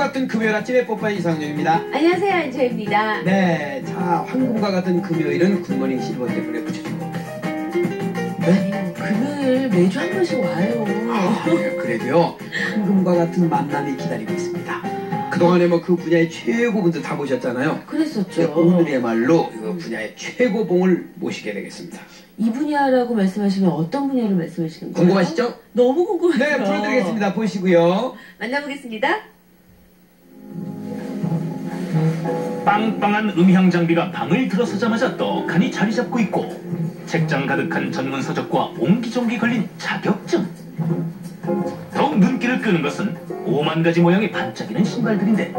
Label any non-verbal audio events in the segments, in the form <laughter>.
같은 금요일 아침에 뽀빠이 이상룡입니다. 안녕하세요, 안조입니다. 네, 자, 황금과 같은 금요일은 굿모닝 실버 때문에 붙여주고. 아니요, 금요일 매주 한 번씩 와요. 아, 그래도요, 황금과 같은 만남이 기다리고 있습니다. 그동안에 뭐 그 분야의 최고분들 다 모셨잖아요. 네, 그랬었죠. 오늘의말로 그 분야의 최고봉을 모시게 되겠습니다. 이 분야라고 말씀하시면 어떤 분야를 말씀하시는 거예요? 궁금하시죠? 너무 궁금해요. 네, 풀어드리겠습니다. 보시고요. 만나보겠습니다. 빵빵한 음향 장비가 방을 들어서자마자 떡하니 자리 잡고 있고 책장 가득한 전문 서적과 옹기종기 걸린 자격증 더욱 눈길을 끄는 것은 오만 가지 모양의 반짝이는 신발들인데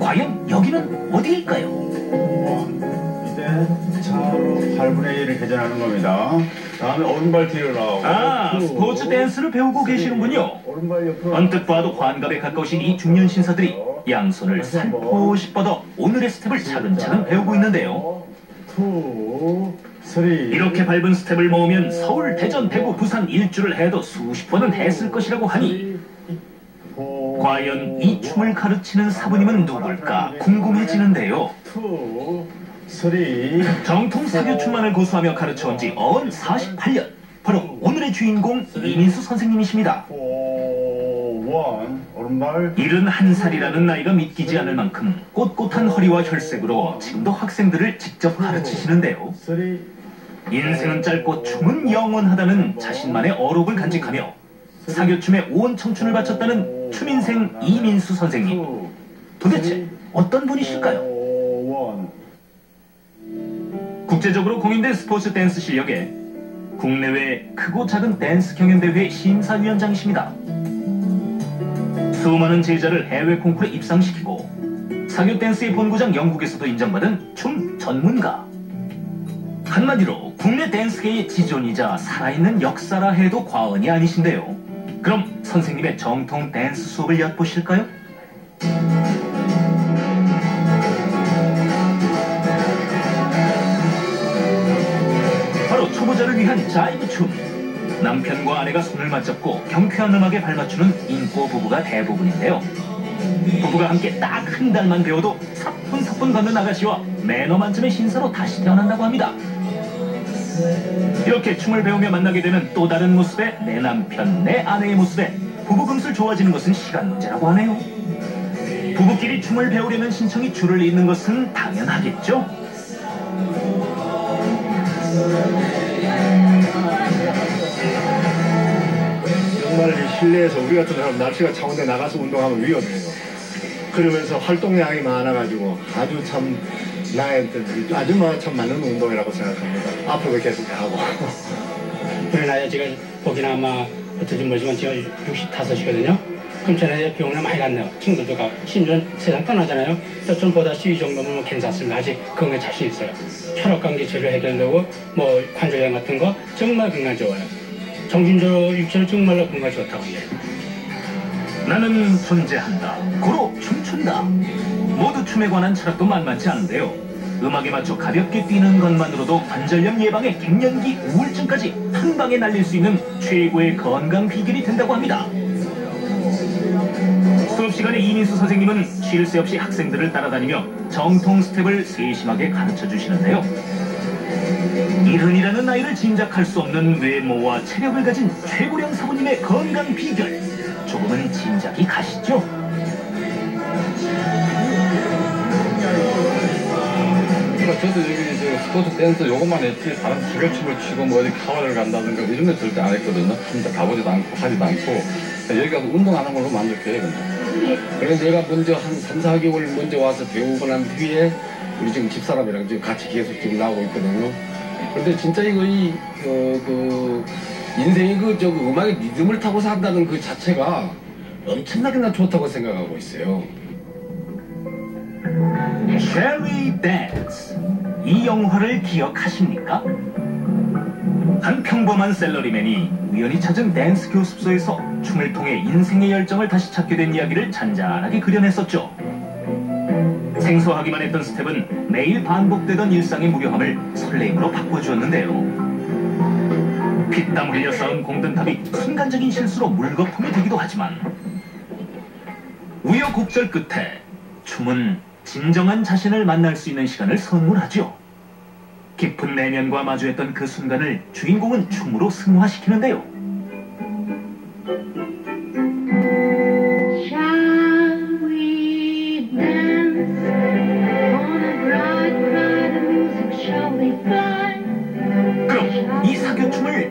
과연 여기는 어디일까요? 이제 차로 8분의 1을 회전하는 겁니다. 다음에 오른발 뒤로 나오고. 아 투, 스포츠 댄스를 배우고 쓰리, 계시는군요. 언뜻 봐도 환갑에 가까우신 이 중년 신사들이 양손을 살포시 뻗어 오늘의 스텝을 차근차근 배우고 있는데요. 이렇게 밟은 스텝을 모으면 서울, 대전, 대구, 부산 일주를 해도 수십 번은 했을 것이라고 하니 포, 과연 이 춤을 가르치는 사부님은 누굴까 궁금해지는데요. 정통 사교춤만을 고수하며 가르쳐온 지 어언 48년. 바로 오늘의 주인공 이민수 선생님이십니다. 포, 원. 오른발. 71살이라는 나이가 믿기지 않을 만큼 꼿꼿한 허리와 혈색으로 지금도 학생들을 직접 가르치시는데요. 인생은 짧고 춤은 영원하다는 자신만의 어록을 간직하며 사교춤에 온 청춘을 바쳤다는 춤인생 이민수 선생님. 투, 도대체 어떤 분이실까요? 국제적으로 공인된 스포츠 댄스 실력에 국내외 크고 작은 댄스 경연대회 심사위원장이십니다. 수많은 제자를 해외 콩쿠르에 입상시키고 사교 댄스의 본고장 영국에서도 인정받은 춤 전문가. 한마디로 국내 댄스계의 지존이자 살아있는 역사라 해도 과언이 아니신데요. 그럼 선생님의 정통 댄스 수업을 엿보실까요? 바로 초보자를 위한 자이브 춤. 남편과 아내가 손을 맞잡고 경쾌한 음악에 발맞추는 인꼬 부부가 대부분인데요. 부부가 함께 딱 한 달만 배워도 사뿐사뿐 걷는 아가씨와 매너 만점의 신사로 다시 태어난다고 합니다. 이렇게 춤을 배우며 만나게 되는 또 다른 모습의 내 남편, 내 아내의 모습에 부부 금슬 좋아지는 것은 시간 문제라고 하네요. 부부끼리 춤을 배우려는 신청이 줄을 잇는 것은 당연하겠죠. 실내에서 우리 같은 사람 날씨가 차운데 나가서 운동하면 위험해요. 그러면서 활동량이 많아가지고 아주 참 나한테 아주 뭐참 맞는 운동이라고 생각합니다. 앞으로도 계속 하고. 그러나 제가 보기나마 어떻게 모르지만 제가 65이거든요. 그럼 전에 병원에 많이 갔네요. 친구들도 가고 심지어 세상 떠나잖아요. 저좀보다 이 정도면 뭐 괜찮습니다. 아직 건강에 자신 있어요. 혈압 관계 치료 해결되고 뭐 관절염 같은 거 정말 건강 좋아요. 정신적으로 육체로 정말로 건강 좋다고 해요. 나는 존재한다. 고로 춤춘다. 모두 춤에 관한 철학도 만만치 않은데요. 음악에 맞춰 가볍게 뛰는 것만으로도 관절염 예방에 갱년기 우울증까지 한 방에 날릴 수 있는 최고의 건강 비결이 된다고 합니다. 수업 시간에 이민수 선생님은 쉴 새 없이 학생들을 따라다니며 정통 스텝을 세심하게 가르쳐 주시는데요. 이른이라는 나이를 짐작할 수 없는 외모와 체력을 가진 최고령 사부님의 건강 비결 조금은 짐작이 가시죠? 그러니까 저도 여기 저 스포츠 댄스 요것만 했지 다른 사교춤을 추고 뭐 어디 카와를 간다든가 이런 거 절대 안 했거든요. 진짜 가보지도 않고 하지도 않고 여기 가서 운동하는 걸로 만족해요. 그냥. 그래서 내가 먼저 한 3, 4개월 먼저 와서 배우고 난 뒤에 우리 지금 집사람이랑 지금 같이 계속 지금 나오고 있거든요. 근데 진짜 이거 이, 어, 그, 인생이 그, 저, 그 음악의 리듬을 타고 산다는 그 자체가 엄청나게 난 좋다고 생각하고 있어요. 체리 댄스 이 영화를 기억하십니까? 한 평범한 셀러리맨이 우연히 찾은 댄스 교습소에서 춤을 통해 인생의 열정을 다시 찾게 된 이야기를 잔잔하게 그려냈었죠. 생소하기만 했던 스텝은 매일 반복되던 일상의 무료함을 설레임으로 바꿔주었는데요. 피땀 흘려 쌓은 공든탑이 순간적인 실수로 물거품이 되기도 하지만 우여곡절 끝에 춤은 진정한 자신을 만날 수 있는 시간을 선물하죠. 깊은 내면과 마주했던 그 순간을 주인공은 춤으로 승화시키는데요.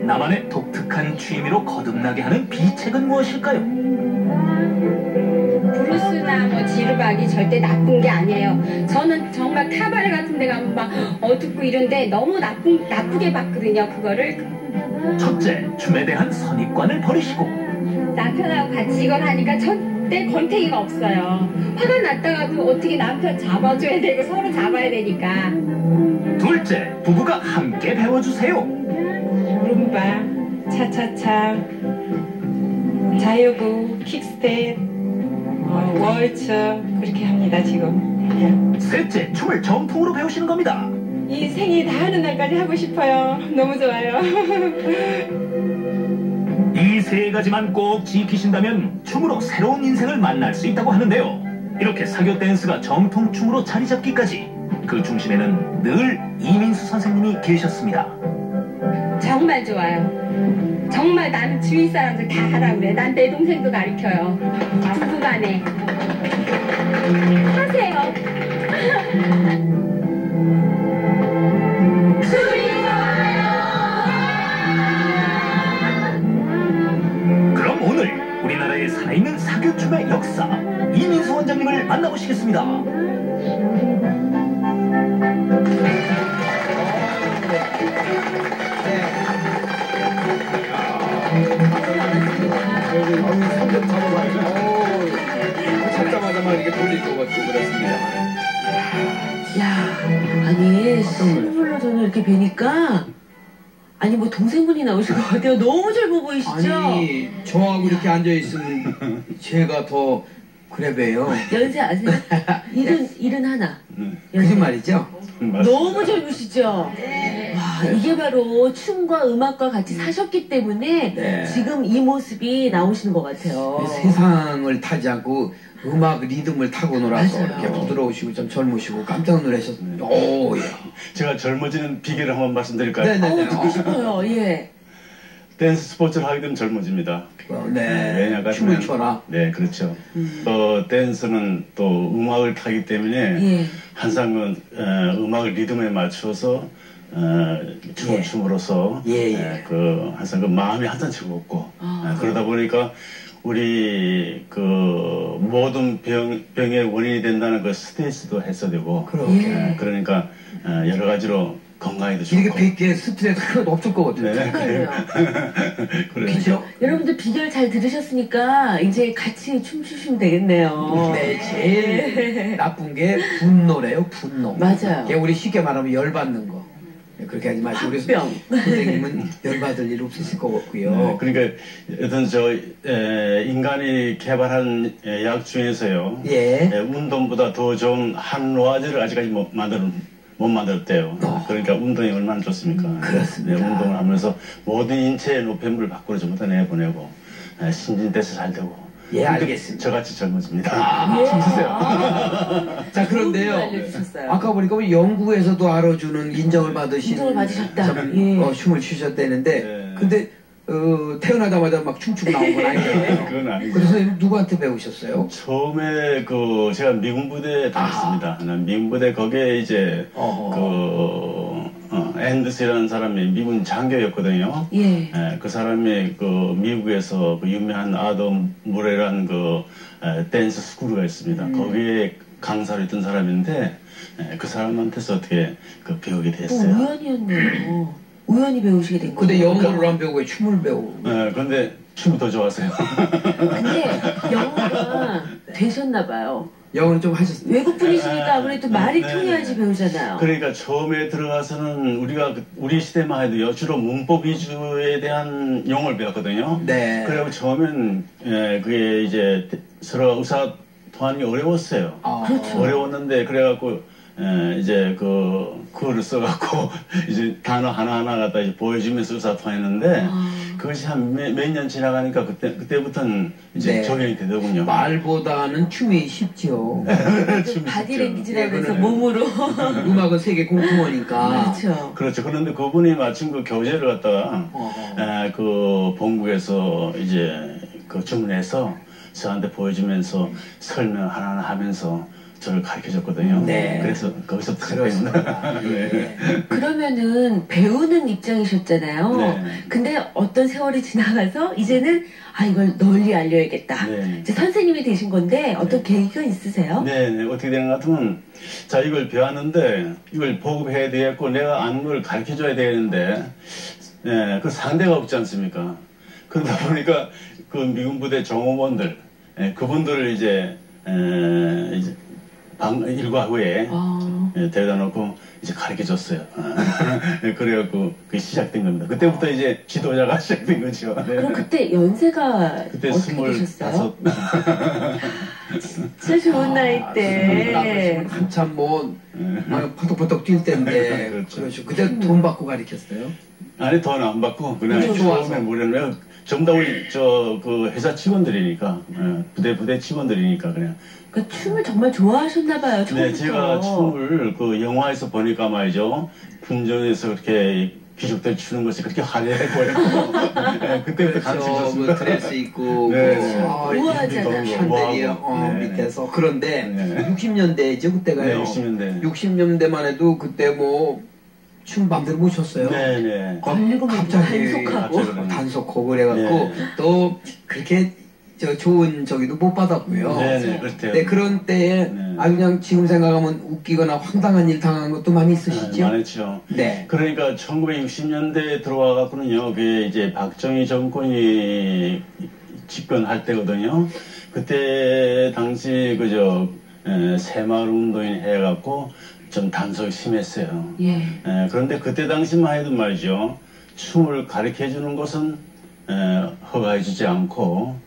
나만의 독특한 취미로 거듭나게 하는 비책은 무엇일까요? 브루스나 뭐 지르박이 절대 나쁜 게 아니에요. 저는 정말 카바레 같은 데 가면 막 어둡고 이런데 너무 나쁜, 나쁘게 봤거든요, 그거를. 첫째, 춤에 대한 선입관을 버리시고 남편하고 같이 이걸 하니까 절대 권태기가 없어요. 화가 났다가도 어떻게 남편 잡아줘야 되고 서로 잡아야 되니까. 둘째, 부부가 함께 배워주세요. 룸바, 차차차, 자유구, 킥스텝, 어, 월츠 그렇게 합니다 지금. 셋째, 춤을 정통으로 배우시는 겁니다. 이 생이 다 하는 날까지 하고 싶어요. 너무 좋아요. <laughs> 이 세 가지만 꼭 지키신다면 춤으로 새로운 인생을 만날 수 있다고 하는데요. 이렇게 사교 댄스가 정통 춤으로 자리 잡기까지 그 중심에는 늘 이민수 선생님이 계셨습니다. 정말 좋아요. 정말 나는 주위 사람들 다 하라 그래. 난 내 동생도 가르쳐요. 부부간에. 하세요. 그럼 오늘 우리나라에 살아있는 사교춤의 역사 이민수 원장님을 만나보시겠습니다. 뵈니까 아니 뭐 동생분이 나오신 것 같아요. 너무 젊어 보이시죠? 아니, 저하고 이렇게 앉아있으면 제가 더 그래 봬요. 연세 아세요? 일은 일은 하나. 그게 말이죠? 너무 젊으시죠? 와, 이게 바로 춤과 음악과 같이 사셨기 때문에 네. 지금 이 모습이 나오시는 것 같아요. 세상을 타지 않고 음악 리듬을 타고 놀아서. 이렇게 부드러우시고 좀 젊으시고 깜짝 놀라셨습니다. 오, 야. 제가 젊어지는 비결을 한번 말씀드릴까요? 네네네. 어우, 듣고 싶어요. 예. 댄스 스포츠를 하게 되면 젊어집니다. 어, 네. 왜냐하면 춤을 춰라. 네, 그렇죠. 또 댄스는 또 음악을 타기 때문에 예. 항상 그, 어, 음악을 리듬에 맞춰서 어, 춤을 예. 춤으로써 예, 예. 에, 그 항상 그 마음이 항상 즐겁고 아. 에, 그러다 보니까 우리 그 모든 병, 병의 원인이 된다는 그 스트레스도 해소되고 그렇게. 에, 그러니까 어, 여러 가지로 건강에도 이렇게 좋고 뵙기에 스트레스 하나도 없을 것 같아요. 네. 그러니까 그렇죠? <laughs> 여러분들 비결 잘 들으셨으니까 이제 같이 춤추시면 되겠네요. 네, 제일 나쁜 게 분노래요, 분노. 맞아요. 이게 우리 쉽게 말하면 열받는 거. 네, 그렇게 하지 마시고 우리 화병. 선생님은 열받을 일 없으실 것 같고요. 네, 그러니까 어떤 저 에, 인간이 개발한 에, 약 중에서요. 예. 에, 운동보다 더 좋은 한로아제를 아직까지 못 만들 못 만들었대요. 그러니까 운동이 얼마나 좋습니까? 어. 그렇습니다. 네, 운동을 하면서 모든 인체의 노폐물 밖으로 전부 다 내보내고 에, 신진대사 잘 되고. 예, 알겠습니다. 저같이 젊어집니다. 아, <laughs> 주세요. <laughs> 자, 그런데요. 아까 보니까 우리 영국에서도 알아주는 인정을 받으신 인정을 받으셨다. 참, 예. 어, 춤을 추셨다는데 네. 근데 어, 태어나자마자 막 춤추고 나온 건 아니잖아요. <laughs> 그건 아니고. 그래서 누구한테 배우셨어요? 처음에 그 제가 미군 부대에 다녔습니다. 난 미군 부대 거기에 이제 어허. 그 어, 앤더스라는 사람이 미군 장교였거든요. 예. 예, 그 사람이 그 미국에서 그 유명한 아더 무레라는 그 에, 댄스 스쿨가 있습니다. 음. 거기에 강사로 있던 사람인데 에, 그 사람한테서 어떻게 그 배우게 또 됐어요. 우연이었네요. 우연히 배우시게 된 거예요. 근데 영어를 안 배우고 왜 춤을 배우고? 예, 그런데 춤이 더 좋았어요. 근데 영어가 되셨나 봐요. 영어는 좀 하셨어요? 외국 분이시니까 아무래도 말이 네, 통해야지 네. 배우잖아요. 그러니까 처음에 들어가서는 우리가 그- 우리 시대만 해도요 주로 문법 위주에 대한 용어를 배웠거든요. 네. 그리고 처음엔 예, 그게 이제 서로 의사 통하는 게 어려웠어요. 아, 그렇죠. 어려웠는데 그래갖고 에, 이제 그 그거를 써갖고 <laughs> 이제 단어 하나 하나 갖다 이제 보여주면서 의사소통했는데 아. 그것이 한 몇 년 지나가니까 그때 그때부터는 이제 네. 적용이 되더군요. 말보다는 춤이 쉽지요. 바디랭귀지라고 해서 네, 그러네. 몸으로. <laughs> 음악은 세계 공통어니까. 그렇죠. 그렇죠. 그런데 그분이 마침 그 교재를 갖다가 어, 어. 에, 그 본국에서 이제 그 주문해서 저한테 보여주면서 설명 하나 하나 하면서 저를 가르쳐 줬거든요. 네. 그래서 거기서 그렇습니다. <laughs> 네. 예. 그러면은 배우는 입장이셨잖아요. 네. 근데 어떤 세월이 지나가서 이제는 아 이걸 널리 알려야겠다. 네. 이제 선생님이 되신 건데 어떤 계기가 있으세요? 네, 네. 어떻게 되는 것 같으면, 자, 이걸 배웠는데, 이걸 보급해야 되겠고, 내가 아는 걸 가르쳐 줘야 되는데, 예, 그 상대가 없지 않습니까? 그러다 보니까, 그 미군 부대 정호원들, 예, 그분들을 이제, 에, 이제, 방, 일과 후에, 아, 예, 데려다 놓고 이제 가르쳐 줬어요. 예, <laughs> 그래갖고, 그게 시작된 겁니다. 그때부터 이제 지도자가 <laughs> 시작된 거죠. 네. 그럼 그때 연세가 그때 어떻게 스물 되셨어요? 다섯. <laughs> 진짜 좋은 나이 때. 한참 뭐 예. 막 퍼덕퍼덕 뛸 때인데 그렇죠. 그렇죠. 그때 돈 받고 가르쳤어요. 아니 돈 안 받고 그냥. 처음에 무료는 전부 다 우리 저 그 회사 직원들이니까 예, 부대 부대 직원들이니까 그냥 그러니까 춤을 정말 좋아하셨나 봐요. 처음부터. 네 제가 춤을 그 영화에서 보니까 말이죠 군전에서 그렇게 귀족들 추는 것이 그렇게 화려해 보였고 예, <laughs> 그때부터 가르쳐 그렇죠. 뭐 줬습니다. 드레스 입고 네. 그 아, 우아하잖아요. 이 샹들리에 우아하고. 어, 네. 밑에서 그런데 네. 60년대죠 네, 그때가요. 60년대. 60년대만 해도 그때 뭐 춤 맘대로 못 췄어요. 네네. 막 갑자기 단속하고. 갑자기 단속하고 그래갖고 네. 또 그렇게 저 좋은 저기도 못 받았고요. 네네 그렇대요. 네, 그런 때에 네. 아 그냥 지금 생각하면 웃기거나 황당한 일 당한 것도 많이 네, 있으시죠? 많았죠. 네. 그러니까 1960년대에 들어와 갖고는요, 그게 이제 박정희 정권이 집권할 때거든요. 그때 당시 그저 에, 새마을 운동이 해갖고 좀 단속이 심했어요. 예. 에, 그런데 그때 당시만 해도 말이죠, 춤을 가르쳐 주는 것은 에, 허가해 주지 않고 에,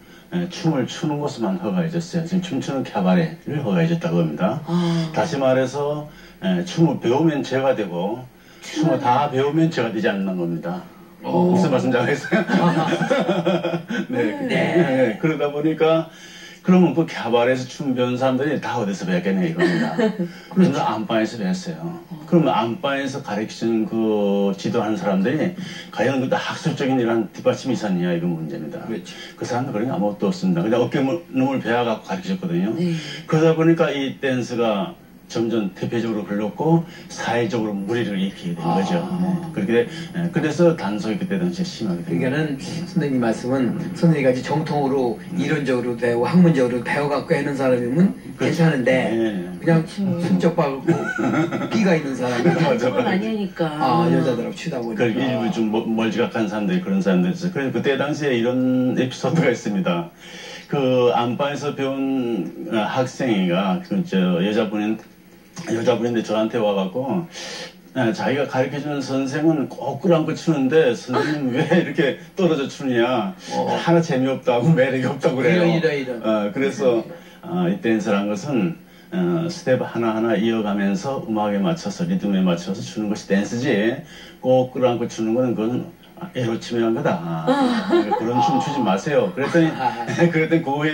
춤을 추는 것만 허가해줬어요. 지금 춤추는 캐바레를 허가해줬다고 합니다. 아, 다시 말해서 에, 춤을 배우면 죄가 되고 춤을 다 배우면 죄가 되지 않는 겁니다. 어. 무슨 말씀인지 알겠어요? <laughs> 네, 네. 그러다 보니까 그러면 그 캬바레에서 춤 배운 사람들이 다 어디서 배웠겠냐 이겁니다. <laughs> 그래서 안방에서 배웠어요. 그러면 안방에서 가르치는 그 지도하는 사람들이 과연 그 학술적인 이런 뒷받침이 있었냐 이건 문제입니다. 그렇죠. 그 사람들 그런 게 아무것도 없습니다. 그냥 어깨너을 베어갖고 가르치셨거든요. 네. 그러다 보니까 이 댄스가 점점 대표적으로 흘렀고 사회적으로 무리를 일으키게 된 아. 거죠. 네. 그렇게 돼- 예, 그래서 단속이 그때 당시에 심하게 된 거예요. 그러니까는 선생님 말씀은 선생님이 같이 정통으로 이론적으로 배우고 학문적으로 배워갖고 하는 사람이면 괜찮은데 네. 그냥 슬쩍 봐갖고 끼가 있는 사람이 많이 하니까. 아 여자들하고 치다 보니까 그 일부 좀 멀- 멀지각한 사람들이 그런 사람들이 있어요. 그래서 그때 당시에 이런 에피소드가 있습니다. 그 안방에서 배운 어, 학생이가 그저 여자분인 여자분인데 저한테 와갖고 어, 자기가 가르쳐주는 선생은 꼭 끌어안고 추는데 선생님 왜 <laughs> 이렇게 떨어져 추느냐 하나 재미없다고 매력이 없다고 그래요. 이런, 이런. 어, 그래서 어, 이 댄스란 것은 어, 스텝 하나하나 이어가면서 음악에 맞춰서 리듬에 맞춰서 추는 것이 댄스지 꼭 끌어안고 추는 거는 그건 에로침이란 거다. 그러니까 그런 춤 추지 마세요. 그랬더니 <laughs> 그랬더니 그후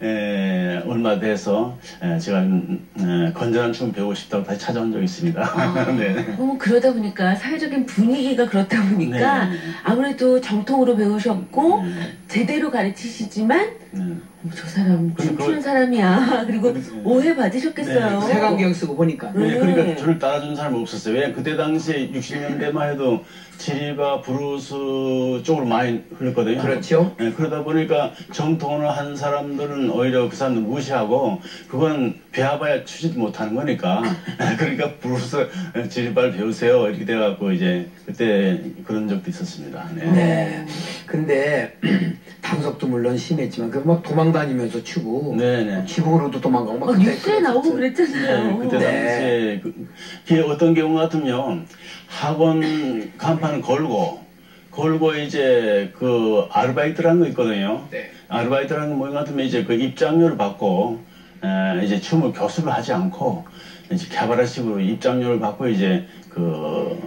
에 얼마 돼서 에, 제가 음, 에, 건전한 춤 배우고 싶다고 다시 찾아온 적이 있습니다. <laughs> 네. 어, 그러다 보니까 사회적인 분위기가 그렇다 보니까 네. 아무래도 정통으로 배우셨고 네. 제대로 가르치시지만 네. 어, 저 사람 춤추는 사람이야 <laughs> 그리고 오해 받으셨겠어요. 네, 색안경 쓰고 보니까 네. 네, 그러니까 저를 따라주는 사람이 없었어요. 왜냐면 그때 당시에 60년대만 해도 지리바 브루스 쪽으로 많이 흘렀거든요. 그렇죠. 네, 그러다 보니까 정통을 한 사람들은 오히려 그 사람들 무시하고 그건 배워봐야 추지도 못하는 거니까 <laughs> 그러니까 브루스 지리바를 배우세요 이렇게 돼갖고 이제 그때 그런 적도 있었습니다. 네. 네. 근데 <clears throat> 단속도 물론 심했지만 그 막 도망 다니면서 추고 네네. 지붕으로도 도망가고 막막 그때 뉴스에 나오고. 그랬잖아요. 네, 그때 네. 당시에 그, 그게 어떤 경우 같으면 학원 간판을 걸고 걸고 이제 그 아르바이트라는 거 있거든요. 네. 아르바이트라는 거 뭐가 같으면 이제 그 입장료를 받고 에, 이제 춤을 교습을 하지 않고 이제 캐바레식으로 입장료를 받고 이제 그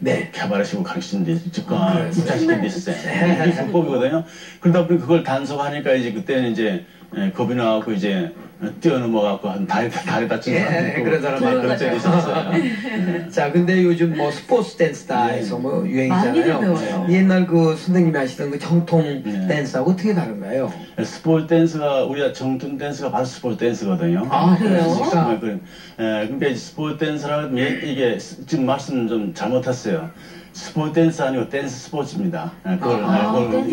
네. 캐바레식으로 가르치는 데 즉각 아? 입장시키는 데 있었어요. 이게 불법이거든요. 그러다 보니 그걸 단속하니까 이제 그때는 이제 에, 겁이 나갖고 이제 뛰어넘어갖고 한 다리 다리 다친 예, 사람도 있고 그런 사람 많아요. 그런 적이 있었어요. <laughs> 자, 근데 요즘 뭐 스포츠 댄스다 해서 뭐 많이들 유행이잖아요. 배워요. 옛날 그 선생님이 하시던 그 정통 네. 댄스하고 어떻게 다른가요? 스포츠 댄스가 우리가 정통 댄스가 바로 스포츠 댄스거든요. 아, 그래요? 정말. 에, 그러니까 이제 스포츠 댄스라는 게 이게 스- 지금 말씀 좀 잘못했어요. 스포츠 댄스 아니고 댄스 스포츠입니다. 에, 그걸 아, 알고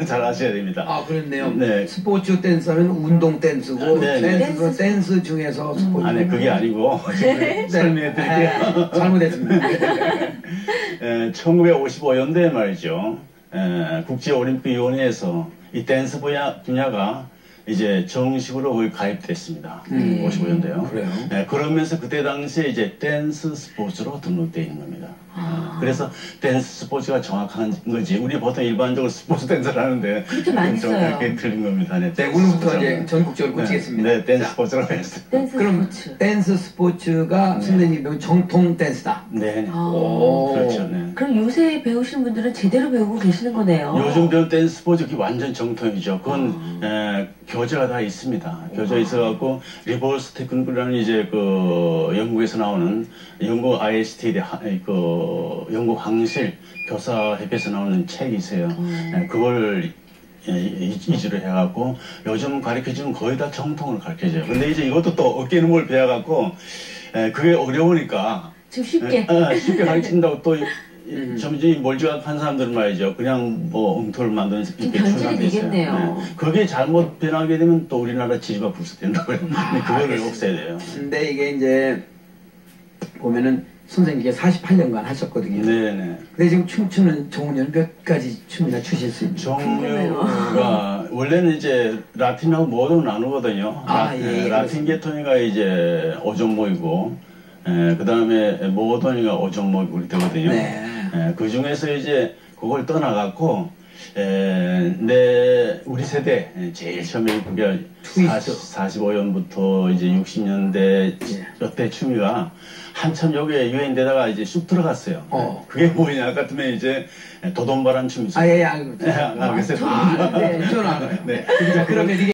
<laughs> 잘 아셔야 됩니다. 아, 그렇네요. 네. 스포츠 댄스는 운동 댄스고 네, 네. 댄스는 댄스 중에서 스포츠. 아니 그게 아니고 <laughs> 지금 설명해 드릴게요. 아, 잘못했습니다. <laughs> 에, 1955년도에 말이죠. 에, 국제올림픽위원회에서 이 댄스 분야, 분야가 이제 정식으로 거의 가입됐습니다. 음. 55년도요. 그래요? 네, 그러면서 그때 당시에 이제 댄스 스포츠로 등록되어 있는 겁니다. 아. 그래서 댄스 스포츠가 정확한 거지. 우리 보통 일반적으로 스포츠 댄스를 하는데 그렇게 많이 좀 써요. 이렇게 틀린 겁니다. 네, 네, 댄스 오늘부터. 이제 전국적으로 네, 꽂히겠습니다. 네, 댄스 자, 스포츠라고 했어요. 댄스 그럼 스포츠. 댄스 스포츠가 네. 선생님 정통 댄스다. 네, 네. 아. 오. 그렇죠. 네. 그럼 요새 배우시는 분들은 제대로 배우고 계시는 거네요. 요즘 배운 댄스 그게 완전 정통이죠. 그건 에, 교재가 다 있습니다. 교재 있어갖고 리버스 테크닉이라는 이제 그 영국에서 나오는 영국 IST 대그 영국 항실 교사 협회에서 나오는 책이 있어요. 에, 그걸 예, 이- 이주로 해갖고 요즘 가르쳐주는 거의 다 정통을 가르쳐줘요. 근데 이제 이것도 또 어깨 너을 배워갖고 에, 그게 어려우니까 지금 쉽게. 예, 예, 쉽게 가르친다고 또 <laughs> 음. 점점 멀지각한 사람들은 말이죠. 그냥 뭐 엉터를 만드는 좀 이렇게 출간돼 있어요. 되겠네요. 예. 그게 잘못 변하게 되면 또 우리나라 지지가 불수된다고요. 근데 그거를. 없애야 돼요. 근데 이게 이제 보면은 선생님께 48년간 하셨거든요. 네네. 근데 지금 춤추는 종류는 몇 가지 춤이나 추실 수 있는? 종류가 <laughs> 원래는 이제 라틴하고 모두 나누거든요. 아, 라, 예, 라틴 계통이가 이제 오종목이고, 그 다음에 모더니가 오종목이 우리 되거든요. 네. 예, 그 중에서 이제 그걸 떠나갖고 에, 내 우리 세대 예, 제일 처음에 그게 트위스트. 45년부터 이제 60년대 예. 여태 춤이가 한참 여기에 유행되다가 이제 쑥 들어갔어요. 어. 그게 뭐냐 같으면 이제 도돈바란 춤이 있어요. 아, 예, 알고 예, 알겠어요. 아, 네, 저는 알아요. <laughs> 네. 자, 그러면 이게